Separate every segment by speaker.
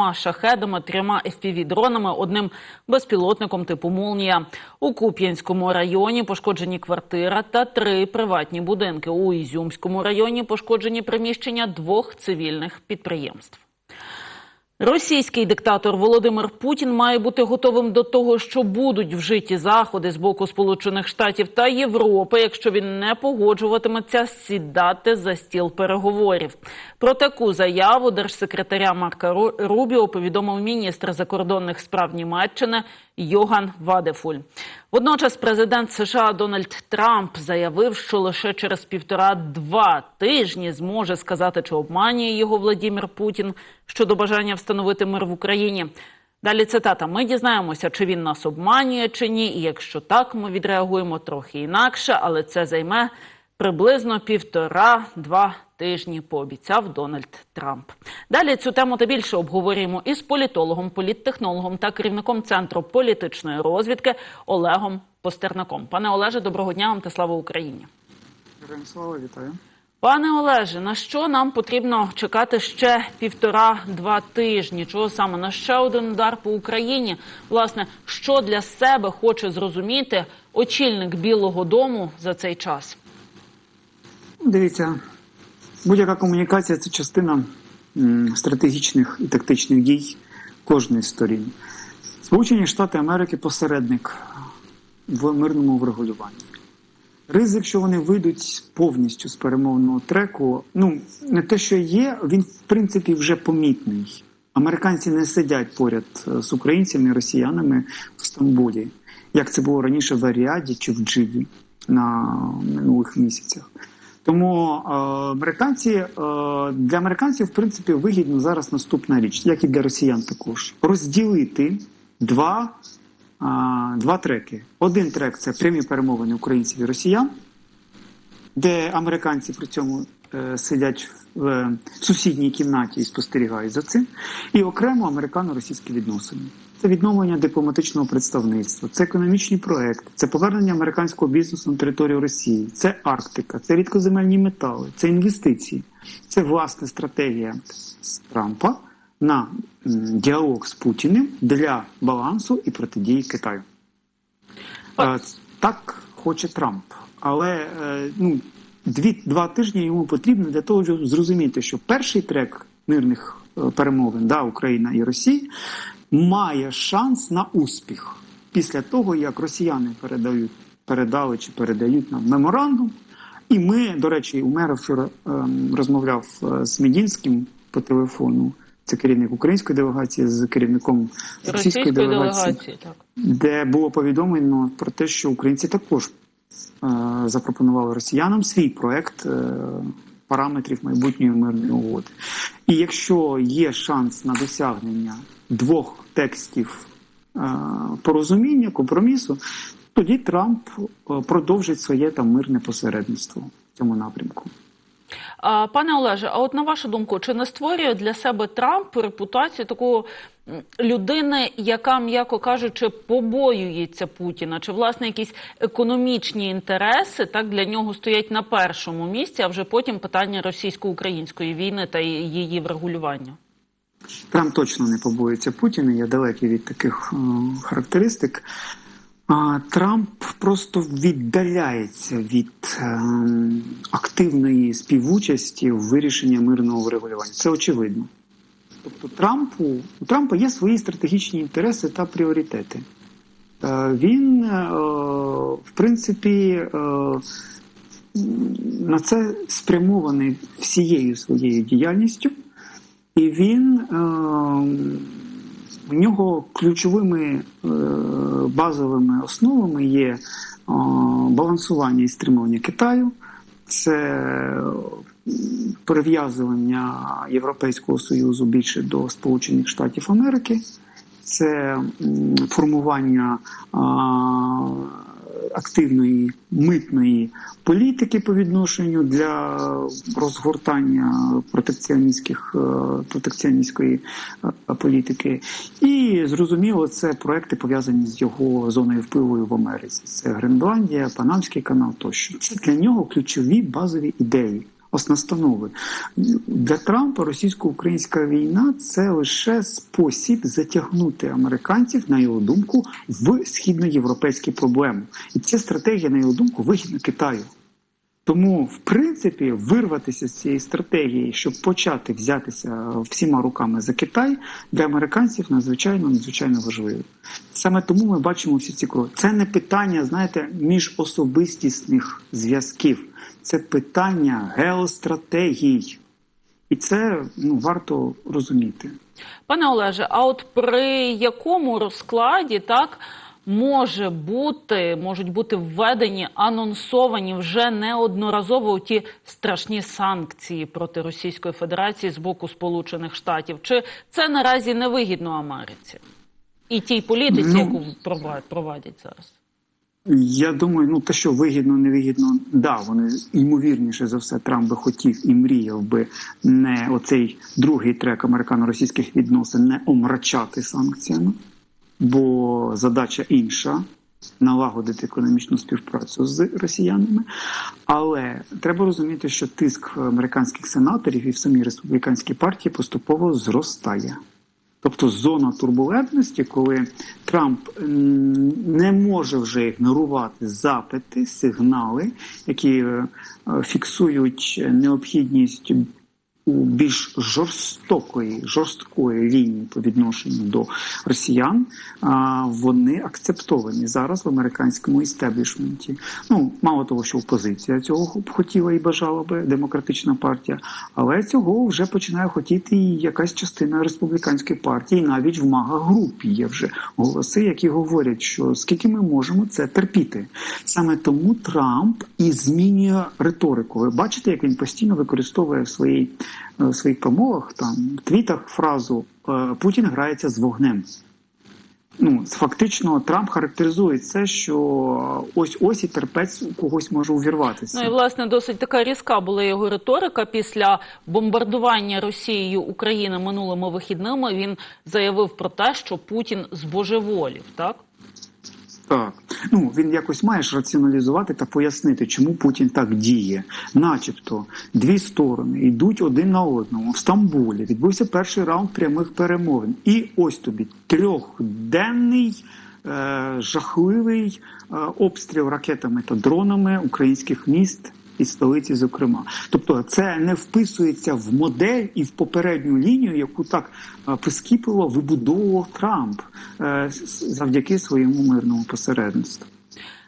Speaker 1: двома шахедами, трьома fpv дронами одним безпілотником типу Молнія. У Куп'янському районі пошкоджені квартира та три приватні будинки. У Ізюмському районі пошкоджені приміщення двох цивільних підприємств. Російський диктатор Володимир Путін має бути готовим до того, що будуть вжиті заходи з боку Сполучених Штатів та Європи, якщо він не погоджуватиметься сідати за стіл переговорів. Про таку заяву держсекретаря Марка Ру- Рубіо повідомив міністр закордонних справ Німеччини Йоган Вадефуль. Водночас президент США Дональд Трамп заявив, що лише через півтора-два тижні зможе сказати, чи обманює його Владімір Путін щодо бажання встановити мир в Україні. Далі цитата: ми дізнаємося, чи він нас обманює, чи ні. І якщо так, ми відреагуємо трохи інакше, але це займе приблизно півтора-два тижні. Пообіцяв Дональд Трамп. Далі цю тему та більше обговорюємо із політологом, політтехнологом та керівником центру політичної розвідки Олегом Постернаком. Пане Олеже, доброго дня вам та слава Україні.
Speaker 2: Героям слава, вітаю.
Speaker 1: Пане Олеже, на що нам потрібно чекати ще півтора-два тижні? Чого саме на ще один удар по Україні? Власне, що для себе хоче зрозуміти очільник Білого Дому за цей час?
Speaker 2: Дивіться, будь-яка комунікація це частина стратегічних і тактичних дій кожної сторін. Сполучені Штати Америки посередник в мирному врегулюванні. Ризик, що вони вийдуть повністю з перемовного треку, ну не те, що є, він в принципі вже помітний. Американці не сидять поряд е, з українцями і росіянами в Стамбулі, як це було раніше в Аріаді чи в Джиді на минулих місяцях. Тому е, американці е, для американців, в принципі, вигідно зараз наступна річ, як і для росіян також, розділити два, е, два треки. Один трек це прямі перемовини українців і росіян, де американці при цьому сидять в сусідній кімнаті і спостерігають за цим, і окремо американо-російські відносини. Це відновлення дипломатичного представництва, це економічні проекти, це повернення американського бізнесу на територію Росії, це Арктика, це рідкоземельні метали, це інвестиції, це власне стратегія Трампа на діалог з Путіним для балансу і протидії Китаю. Е, Так хоче Трамп, але е, ну, дві, два тижні йому потрібно для того, щоб зрозуміти, що перший трек мирних е, перемовин да, Україна і Росія має шанс на успіх після того, як росіяни передають, передали чи передають нам меморандум. І ми, до речі, Умеров вчора ем, розмовляв е, з Медінським по телефону. Це керівник української делегації з керівником російської,
Speaker 1: Російської
Speaker 2: делегації
Speaker 1: делегації, так.
Speaker 2: де було повідомлено про те, що українці також е, запропонували росіянам свій проект е, параметрів майбутньої мирної угоди. І якщо є шанс на досягнення двох текстів е, порозуміння, компромісу, тоді Трамп е, продовжить своє там мирне посередництво в цьому напрямку.
Speaker 1: Пане Олеже, а от на вашу думку, чи не створює для себе Трамп репутацію такого людини, яка, м'яко кажучи, побоюється Путіна? Чи власне якісь економічні інтереси так для нього стоять на першому місці, а вже потім питання російсько-української війни та її врегулювання?
Speaker 2: Трамп точно не побоюється Путіна, я далекий від таких е, характеристик. Трамп просто віддаляється від е, активної співучасті в вирішенні мирного врегулювання. Це очевидно. Тобто, Трампу у Трампа є свої стратегічні інтереси та пріоритети. Е, він, в принципі, на це спрямований всією своєю діяльністю, і він е, у нього ключовими е, базовими основами є е, балансування і стримування Китаю, це прив'язування Європейського Союзу більше до Сполучених Штатів Америки, це формування активної митної політики по відношенню для розгортання протекціоністських е, протекціоністської е, політики. І зрозуміло, це проекти пов'язані з його зоною впливу в Америці. Це Гренландія, Панамський канал тощо. Це для нього ключові базові ідеї. Ось настанови. Для Трампа російсько-українська війна це лише спосіб затягнути американців, на його думку, в східноєвропейські проблеми. І ця стратегія, на його думку, вигідна Китаю. Тому, в принципі, вирватися з цієї стратегії, щоб почати взятися всіма руками за Китай, для американців надзвичайно надзвичайно важливо. Саме тому ми бачимо всі ці кроки. Це не питання, знаєте, міжособистісних зв'язків, це питання геостратегій. І це ну, варто розуміти.
Speaker 1: Пане Олеже, а от при якому розкладі так може бути, можуть бути введені анонсовані вже неодноразово ті страшні санкції проти Російської Федерації з боку Сполучених Штатів? Чи це наразі невигідно Америці і тій політиці,
Speaker 2: Ну,
Speaker 1: яку провад- провадять зараз?
Speaker 2: Я думаю, ну те, що вигідно, невигідно, да, вони ймовірніше за все, Трамп би хотів і мріяв би не оцей другий трек американо-російських відносин не омрачати санкціями, бо задача інша налагодити економічну співпрацю з росіянами. Але треба розуміти, що тиск американських сенаторів і в самій республіканській партії поступово зростає. Тобто зона турбулентності, коли Трамп не може вже ігнорувати запити, сигнали, які е, фіксують необхідність більш жорстокої, жорсткої лінії по відношенню до росіян, вони акцептовані зараз в американському істеблішменті. Ну, мало того, що опозиція цього б хотіла і бажала би демократична партія, але цього вже починає хотіти і якась частина республіканської партії, навіть в мага групі є вже голоси, які говорять, що скільки ми можемо це терпіти. Саме тому Трамп і змінює риторику. Ви бачите, як він постійно використовує в своїй в своїх промовах, там в твітах фразу е, Путін грається з вогнем. Ну, фактично, Трамп характеризує це, що ось ось і терпець у когось може увірватися.
Speaker 1: Ну і власне досить така різка була його риторика після бомбардування Росією України минулими вихідними. Він заявив про те, що Путін збожеволів, так.
Speaker 2: Так, ну він якось має раціоналізувати та пояснити, чому Путін так діє. Начебто, дві сторони йдуть один на одному в Стамбулі. Відбувся перший раунд прямих перемовин. І ось тобі трьохденний е, жахливий е, обстріл ракетами та дронами українських міст. І столиці, зокрема, тобто це не вписується в модель і в попередню лінію, яку так е, прискіпливо вибудовував Трамп е, завдяки своєму мирному посередництву.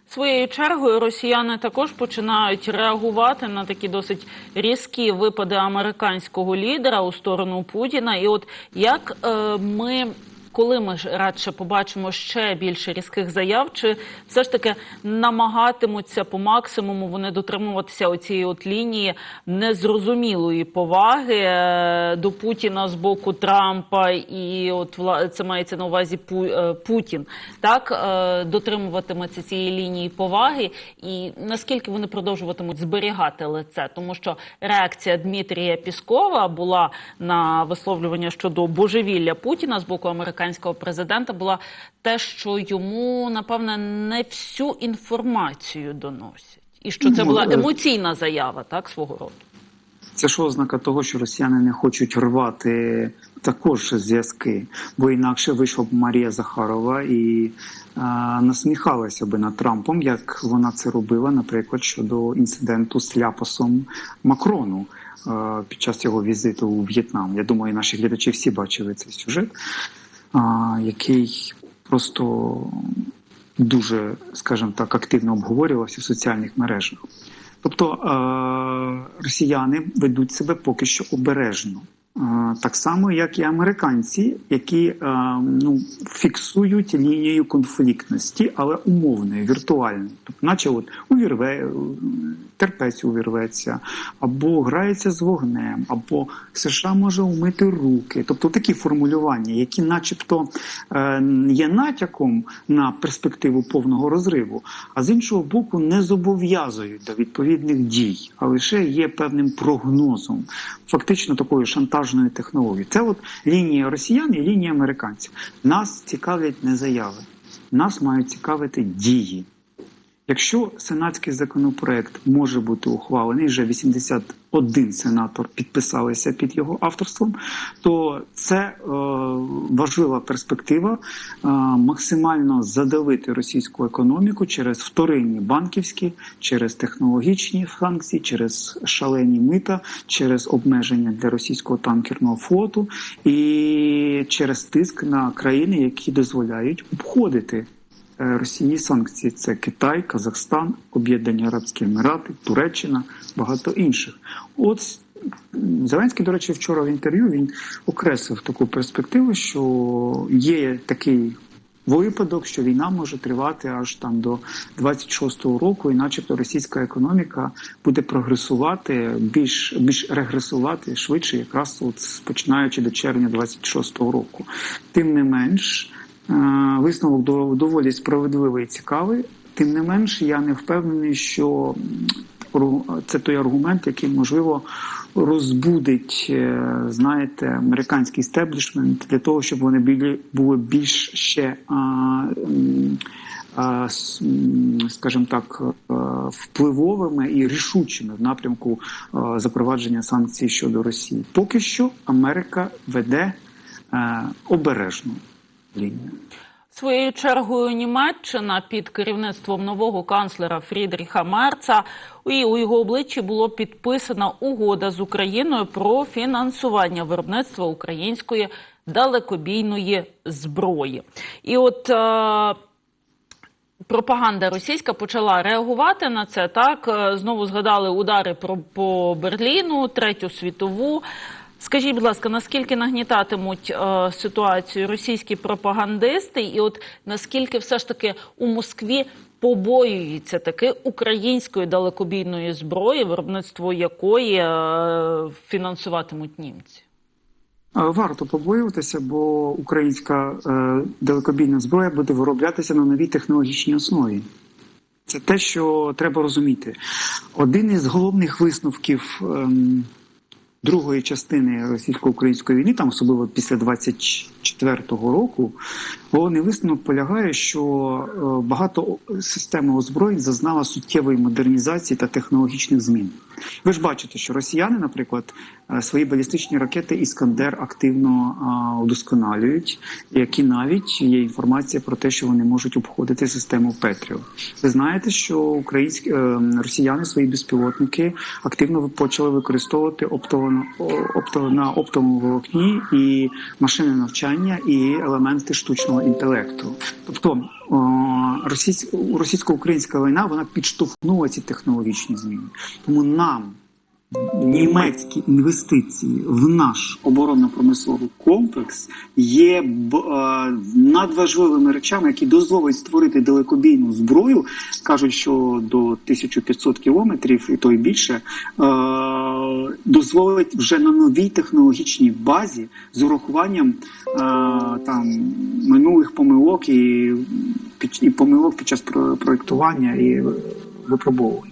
Speaker 1: Своєю чергою росіяни також починають реагувати на такі досить різкі випади американського лідера у сторону Путіна. І от як е, ми. Коли ми радше побачимо ще більше різких заяв, чи все ж таки намагатимуться по максимуму вони дотримуватися оцієї от лінії незрозумілої поваги е, до Путіна з боку Трампа, і от це мається на увазі е, Путін, так е, дотримуватиметься цієї лінії поваги, і наскільки вони продовжуватимуть зберігати лице, тому що реакція Дмитрія Піскова була на висловлювання щодо божевілля Путіна з боку американського президента, була те, що йому напевне не всю інформацію доносять, і що це
Speaker 2: Ну,
Speaker 1: була
Speaker 2: е,
Speaker 1: емоційна заява, так свого роду.
Speaker 2: Це ж ознака того, що росіяни не хочуть рвати також зв'язки, бо інакше вийшла б Марія Захарова і а, насміхалася би над Трампом, як вона це робила, наприклад, щодо інциденту з ляпасом Макрону а, під час його візиту у В'єтнам. Я думаю, наші глядачі всі бачили цей сюжет, який просто дуже, скажімо так, активно обговорювався в соціальних мережах. Тобто росіяни ведуть себе поки що обережно. Так само, як і американці, які ну, фіксують лінію конфліктності, але умовної, віртуальної. Тобто, наче от увірве, терпець увірветься, або грається з вогнем, або США може умити руки. Тобто такі формулювання, які начебто е, є натяком на перспективу повного розриву, а з іншого боку не зобов'язують до відповідних дій, а лише є певним прогнозом, фактично такою шантажною технологією. Це от лінія росіян і лінія американців. Нас цікавлять не заяви, нас мають цікавити дії. Якщо сенатський законопроект може бути ухвалений, вже 81 сенатор підписалися під його авторством, то це е, важлива перспектива е, максимально задавити російську економіку через вторинні банківські, через технологічні санкції, через шалені мита, через обмеження для російського танкерного флоту і через тиск на країни, які дозволяють обходити. Е, Росії санкції це Китай, Казахстан, Об'єднані Арабські Емірати, Туреччина, багато інших. От Зеленський, до речі, вчора в інтерв'ю він окреслив таку перспективу, що є такий випадок, що війна може тривати аж там до 26-го року, і начебто російська економіка буде прогресувати більш більш регресувати швидше, якраз от починаючи до червня 26-го року. Тим не менш. Е, Висновок до- доволі справедливий і цікавий. Тим не менш, я не впевнений, що це той аргумент, який можливо розбудить, е, знаєте, американський стеблішмент для того, щоб вони були більш ще, скажімо так, е, впливовими і рішучими в напрямку запровадження санкцій щодо Росії. Поки що Америка веде обережну лінію.
Speaker 1: Своєю чергою Німеччина під керівництвом нового канцлера Фрідріха Мерца і у його обличчі було підписана угода з Україною про фінансування виробництва української далекобійної зброї. І от е, пропаганда російська почала реагувати на це. Так Е, знову згадали удари про по Берліну, третю світову. Скажіть, будь ласка, наскільки нагнітатимуть е, ситуацію російські пропагандисти, і от наскільки все ж таки у Москві побоюються таки української далекобійної зброї, виробництво якої е, фінансуватимуть німці?
Speaker 2: Е, Варто побоюватися, бо українська е, далекобійна зброя буде вироблятися на новій технологічній основі. Це те, що треба розуміти. Один із головних висновків ем, другої частини російсько-української війни, там особливо після 24-го року, головний висновок полягає, що е, багато систем озброєнь зазнала суттєвої модернізації та технологічних змін. Ви ж бачите, що росіяни, наприклад, е, свої балістичні ракети Іскандер активно удосконалюють, які навіть є інформація про те, що вони можуть обходити систему Петріо. Ви знаєте, що українські е, росіяни свої безпілотники активно почали використовувати оптово, на оптовому волокні і машини навчання, і елементи штучного інтелекту. Тобто російсько-українська війна вона підштовхнула ці технологічні зміни. Тому нам німецькі інвестиції в наш оборонно-промисловий комплекс є е, надважливими речами, які дозволять створити далекобійну зброю. кажуть, що до 1500 кілометрів і то й більше е, дозволить вже на новій технологічній базі з урахуванням е, там минулих помилок і, і помилок під час про- проєктування і випробовувань.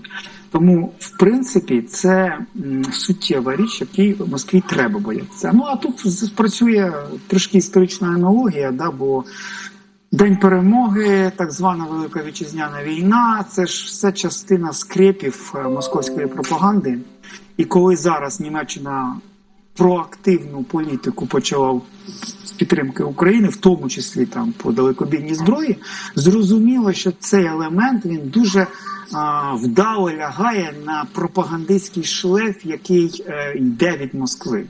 Speaker 2: Тому, в принципі, це суттєва річ, якій Москві треба боятися. Ну а тут спрацює трошки історична аналогія, да, бо День перемоги, так звана Велика Вітчизняна війна, це ж все частина скрепів е, московської пропаганди. І коли зараз Німеччина проактивну політику почала з підтримки України, в тому числі там по далекобійній зброї, зрозуміло, що цей елемент він дуже а, вдало лягає на пропагандистський шлейф, який е, йде від Москви.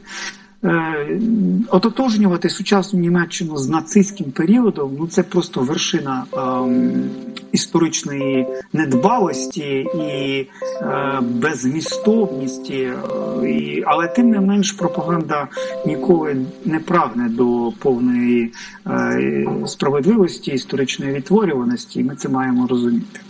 Speaker 2: Е, Ототожнювати сучасну Німеччину з нацистським періодом ну це просто вершина ем, історичної недбалості і е, беззмістовності. Е, і, але тим не менш пропаганда ніколи не прагне до повної е, справедливості, історичної відтворюваності, і ми це маємо розуміти.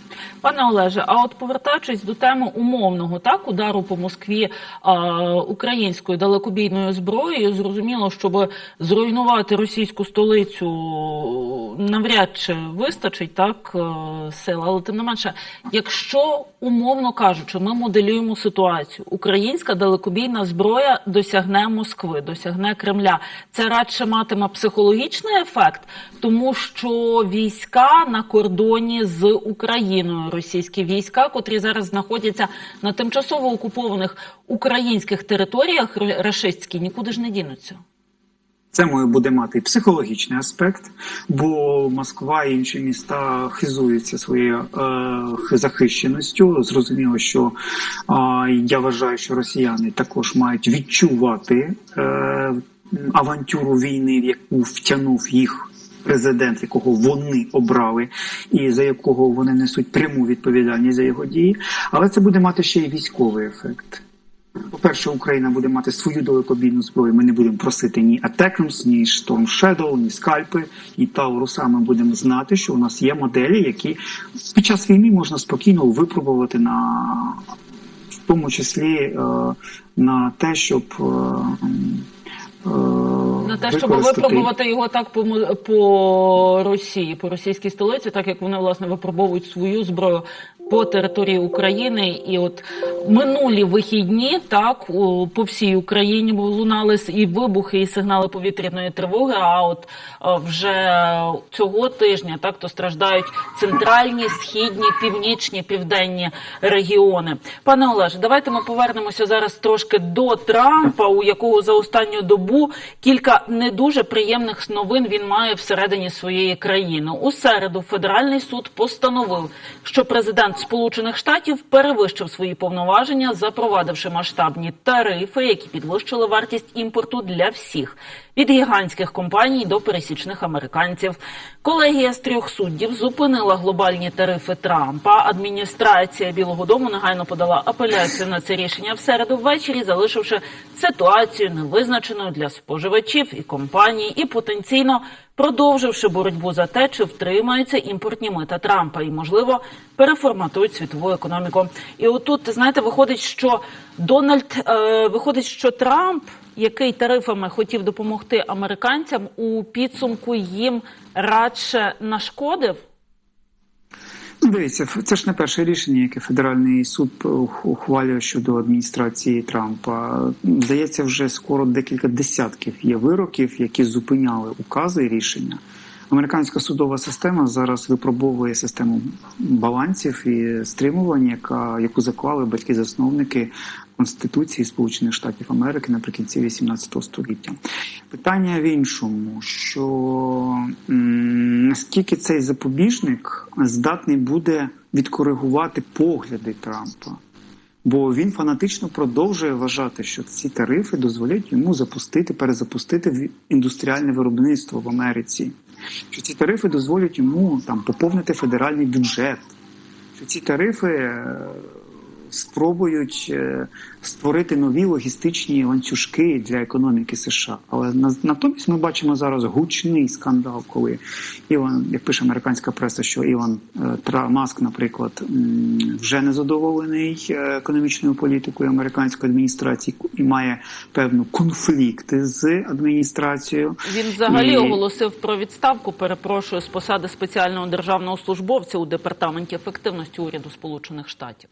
Speaker 1: Пане Олеже, а от повертаючись до теми умовного так удару по Москві а, українською далекобійною зброєю, зрозуміло, щоб зруйнувати російську столицю навряд чи вистачить так е, сил, але тим не менше, якщо умовно кажучи, ми моделюємо ситуацію, українська далекобійна зброя досягне Москви, досягне Кремля, це радше матиме психологічний ефект, тому що війська на кордоні з. Україною російські війська, котрі зараз знаходяться на тимчасово окупованих українських територіях, рашистські, нікуди ж не дінуться.
Speaker 2: Це буде мати психологічний аспект, бо Москва і інші міста хизуються своєю е, захищеністю. Зрозуміло, що е, я вважаю, що росіяни також мають відчувати е, авантюру війни, в яку втягнув їх. Президент, якого вони обрали, і за якого вони несуть пряму відповідальність за його дії, але це буде мати ще й військовий ефект. По-перше, Україна буде мати свою далекобійну зброю. Ми не будемо просити ні Атекамс, ні Storm Shadow, ні скальпи, ні Тауруса. Ми будемо знати, що у нас є моделі, які під час війни можна спокійно випробувати на в тому числі е, на те, щоб е, е,
Speaker 1: На те, щоб випробувати його так по, по Росії, по російській столиці, так як вони власне випробовують свою зброю по території України. І от минулі вихідні, так по всій Україні лунали і вибухи, і сигнали повітряної тривоги. А от е, вже цього тижня так то страждають центральні, східні, північні, південні регіони. Пане Олеже, давайте ми повернемося зараз трошки до Трампа, у якого за останню добу кілька не дуже приємних новин він має всередині своєї країни. У середу федеральний суд постановив, що президент Сполучених Штатів перевищив свої повноваження, запровадивши масштабні тарифи, які підвищили вартість імпорту для всіх від гігантських компаній до пересічних американців. Колегія з трьох суддів зупинила глобальні тарифи Трампа. Адміністрація Білого Дому негайно подала апеляцію на це рішення в середу ввечері, залишивши ситуацію невизначеною для споживачів і компаній, і потенційно продовживши боротьбу за те, чи втримаються імпортні мита Трампа і, можливо, переформатують світову економіку. І отут знаєте, виходить, що Дональд е, виходить, що Трамп, який тарифами хотів допомогти американцям, у підсумку їм радше нашкодив.
Speaker 2: Дивіться, це ж не перше рішення, яке федеральний суд ухвалює щодо адміністрації Трампа. Здається, вже скоро декілька десятків є вироків, які зупиняли укази і рішення. Американська судова система зараз випробовує систему балансів і стримувань, яка яку заклали батьки-засновники Конституції Сполучених Штатів Америки наприкінці 18 століття. Питання в іншому, що наскільки цей запобіжник здатний буде відкоригувати погляди Трампа. Бо він фанатично продовжує вважати, що ці тарифи дозволять йому запустити, перезапустити індустріальне виробництво в Америці. Що ці тарифи дозволять йому там поповнити федеральний бюджет. Що ці тарифи е, спробують е, створити нові логістичні ланцюжки для економіки США. Але натомість ми бачимо зараз гучний скандал, коли Ілон, як пише американська преса, що Ілон е, Маск, наприклад, вже не задоволений е, економічною політикою американської адміністрації і має певну конфлікти з адміністрацією.
Speaker 1: Він взагалі
Speaker 2: І-
Speaker 1: оголосив про відставку. Перепрошую з посади спеціального державного службовця у департаменті ефективності уряду Сполучених Штатів.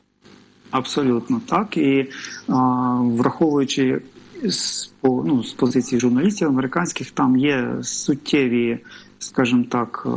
Speaker 2: Абсолютно так. І а, враховуючи з, ну, з позиції журналістів американських, там є суттєві, скажімо так, е,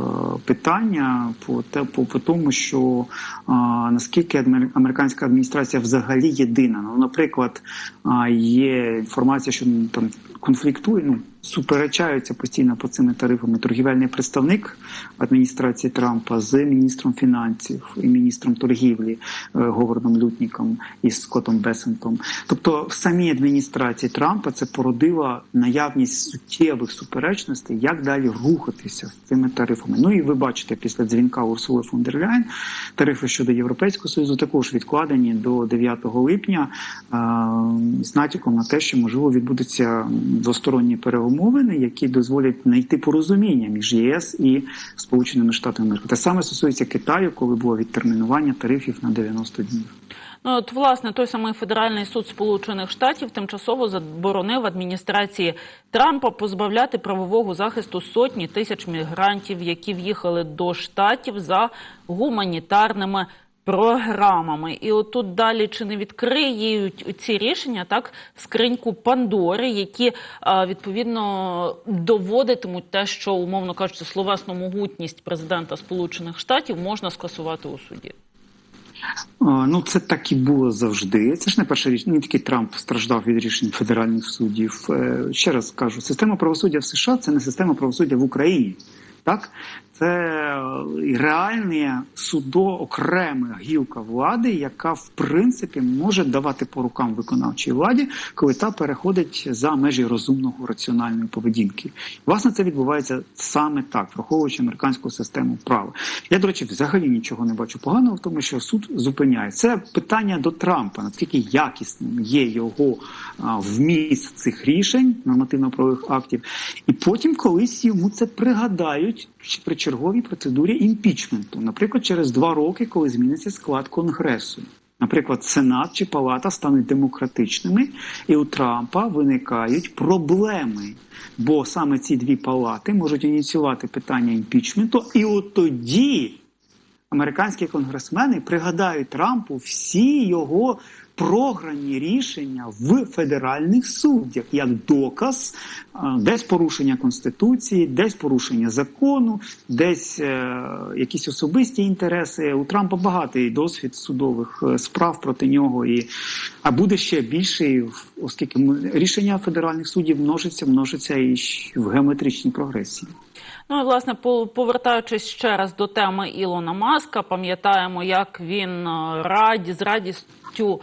Speaker 2: питання по, те, по, по тому, що а, наскільки американська адміністрація взагалі єдина. Ну, наприклад, а, є інформація, що ну, там конфліктує, ну, суперечаються постійно по цими тарифами торгівельний представник адміністрації Трампа з міністром фінансів і міністром торгівлі е, Говардом Лютніком і Скоттом Бесентом. Тобто, в самій адміністрації Трампа це породило наявність суттєвих суперечностей, як далі рухатися з цими тарифами. Ну і ви бачите, після дзвінка Урсули фон дер тарифи щодо Європейського союзу також відкладені до 9 липня е, з натяком на те, що можливо відбудуться двосторонні перемовини, які дозволять знайти порозуміння між ЄС і Сполученими Штатами Америки. Те саме стосується Китаю, коли було відтермінування тарифів на 90 днів.
Speaker 1: Ну, от, власне, той самий федеральний суд Сполучених Штатів тимчасово заборонив адміністрації Трампа позбавляти правового захисту сотні тисяч мігрантів, які в'їхали до штатів за гуманітарними програмами. І отут далі чи не відкриють ці рішення так скриньку Пандори, які відповідно доводитимуть те, що умовно кажучи, словесну могутність президента Сполучених Штатів можна скасувати у суді.
Speaker 2: Ну, це так і було завжди. Це ж не перша річ. Не тільки Трамп страждав від рішень федеральних суддів. Е, Ще раз кажу, система правосуддя в США це не система правосуддя в Україні. Так, це е, реальна судо окрема гілка влади, яка в принципі може давати по рукам виконавчій владі, коли та переходить за межі розумного раціональної поведінки. Власне, це відбувається саме так, враховуючи американську систему права. Я, до речі, взагалі нічого не бачу поганого в тому, що суд зупиняє. Це питання до Трампа, наскільки якісним є його вміст цих рішень нормативно-правових актів, і потім колись йому це пригадають при черговій процедурі імпічменту, наприклад, через два роки, коли зміниться склад конгресу. Наприклад, Сенат чи Палата стануть демократичними, і у Трампа виникають проблеми, бо саме ці дві палати можуть ініціювати питання імпічменту, і от тоді американські конгресмени пригадають Трампу всі його програні рішення в федеральних суддях як доказ десь порушення конституції, десь порушення закону, десь е, якісь особисті інтереси. У Трампа багатий досвід судових е, справ проти нього, і а буде ще більший, оскільки рішення федеральних суддів множиться, множиться і в геометричній прогресії.
Speaker 1: Ну і власне по- повертаючись ще раз до теми Ілона Маска, пам'ятаємо, як він е, раді з радістю 就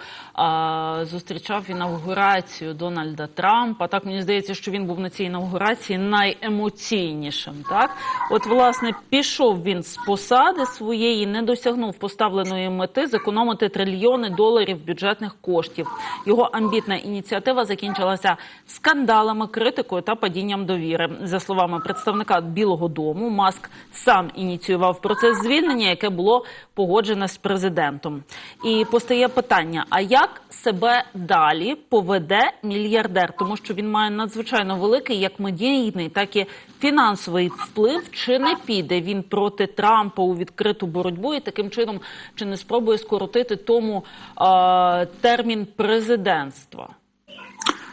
Speaker 1: зустрічав інавгурацію Дональда Трампа. Так мені здається, що він був на цій інавгурації найемоційнішим. Так, от власне пішов він з посади своєї, не досягнув поставленої мети зекономити трильйони доларів бюджетних коштів. Його амбітна ініціатива закінчилася скандалами, критикою та падінням довіри. За словами представника Білого Дому, Маск сам ініціював процес звільнення, яке було погоджене з президентом. І постає питання: а як себе далі поведе мільярдер? Тому що він має надзвичайно великий як медійний, так і фінансовий вплив. Чи не піде він проти Трампа у відкриту боротьбу і таким чином чи не спробує скоротити тому е, термін президентства?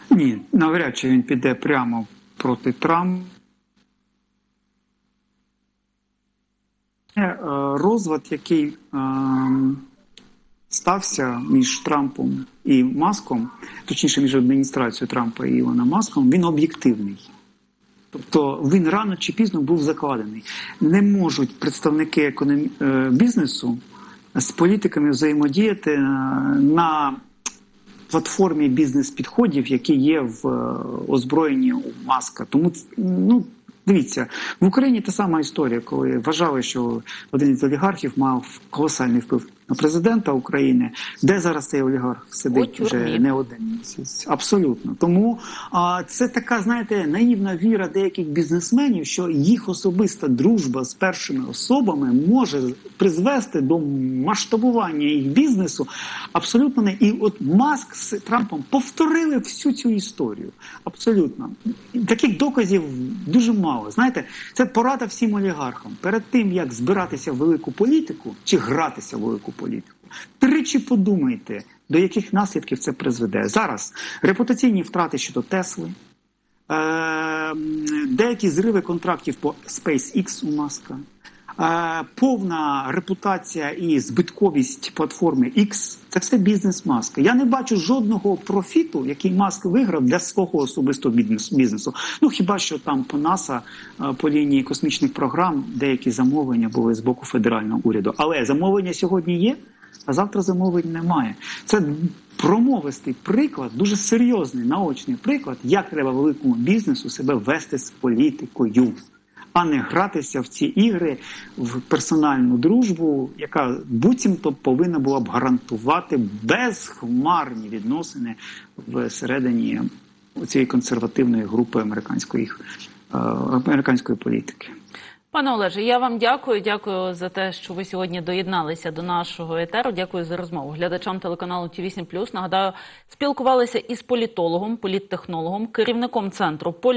Speaker 2: Ні, навряд чи він піде прямо проти Трампа. Е, Розвод, який е, стався між Трампом і Маском, точніше між адміністрацією Трампа і Ілона Маском, він об'єктивний. Тобто він рано чи пізно був закладений. Не можуть представники економі... е, бізнесу з політиками взаємодіяти е, на платформі бізнес-підходів, які є в е, озброєнні у маска. Тому ну. Дивіться, в Україні та сама історія, коли вважали, що один із олігархів мав колосальний вплив на президента України, де зараз цей олігарх сидить вже не один місяць. Абсолютно. Тому а, це така, знаєте, наївна віра деяких бізнесменів, що їх особиста дружба з першими особами може призвести до масштабування їх бізнесу. Абсолютно не. І от Маск з Трампом повторили всю цю історію. Абсолютно. Таких доказів дуже мало. Знаєте, це порада всім олігархам. Перед тим, як збиратися в велику політику чи гратися в велику політику, тричі подумайте, до яких наслідків це призведе. Зараз репутаційні втрати щодо Тесли, е, деякі зриви контрактів по SpaceX у Маска, повна репутація і збитковість платформи X – це все бізнес Маска. Я не бачу жодного профіту, який Маск виграв для свого особистого бізнесу. Ну хіба що там по НАСА е, по лінії космічних програм деякі замовлення були з боку федерального уряду. Але замовлення сьогодні є, а завтра замовлень немає. Це промовистий приклад, дуже серйозний наочний приклад, як треба великому бізнесу себе вести з політикою. А не гратися в ці ігри в персональну дружбу, яка буцімто повинна була б гарантувати безхмарні відносини всередині цієї консервативної групи американської, е, американської політики.
Speaker 1: Пане Олеже, я вам дякую. Дякую за те, що ви сьогодні доєдналися до нашого етеру. Дякую за розмову. Глядачам телеканалу Ті 8 Нагадаю, спілкувалися із політологом, політтехнологом, керівником центру полі.